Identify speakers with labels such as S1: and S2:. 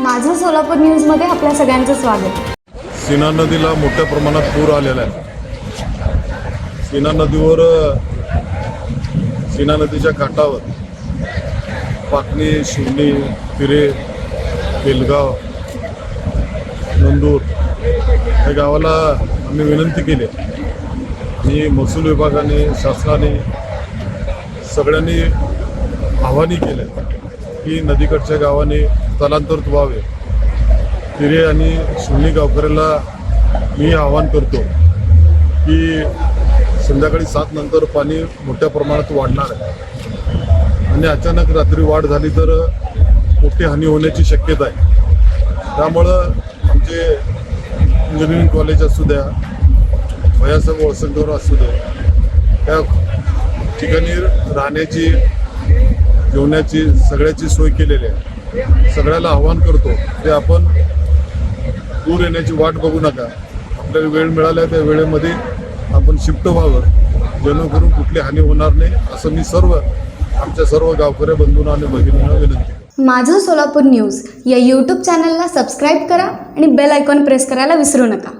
S1: माझं सोलापूर न्यूजमध्ये आपल्या सगळ्यांचं स्वागत.
S2: सीना नदीला मोठ्या प्रमाणात पूर आलेला आहे. सीना नदीवर सीना नदीच्या काठावर पाकणी शिवणी तिरे बेलगाव नंदूर या गावाला आम्ही विनंती केली. आणि महसूल विभागाने शासनाने सगळ्यांनी आव्हाने केले की नदीकडच्या गावाने स्थलांतरित व्हावे. तिरे आणि सुनी गावकऱ्याला मी आवाहन करतो की संध्याकाळी सात नंतर पाणी मोठ्या प्रमाणात वाढणार आहे. आणि अचानक रात्री वाढ झाली तर मोठी हानी होण्याची शक्यता आहे. त्यामुळं आमचे इंजिनिअरिंग कॉलेज असू द्या भयासाहेब वळसंकर असू द्या त्या ठिकाणी राहण्याची जेवण्याची सगळ्याची सोय केलेली आहे. सगळ्याला आव्हान करतो की आपण दूर येण्याची वाट बघू नका. आपल्याला वेळ मिळाल्या त्या वेळेमध्ये आपण शिफ्ट व्हावं. जेणेकरून कुठली हानी होणार नाही असं मी सर्व आमच्या सर्व गावकऱ्या बंधूंना आणि भगिनींना विनंती
S1: माझं सोलापूर न्यूज या यूट्यूब चॅनलला सबस्क्राईब करा आणि बेल आयकॉन प्रेस करायला विसरू नका.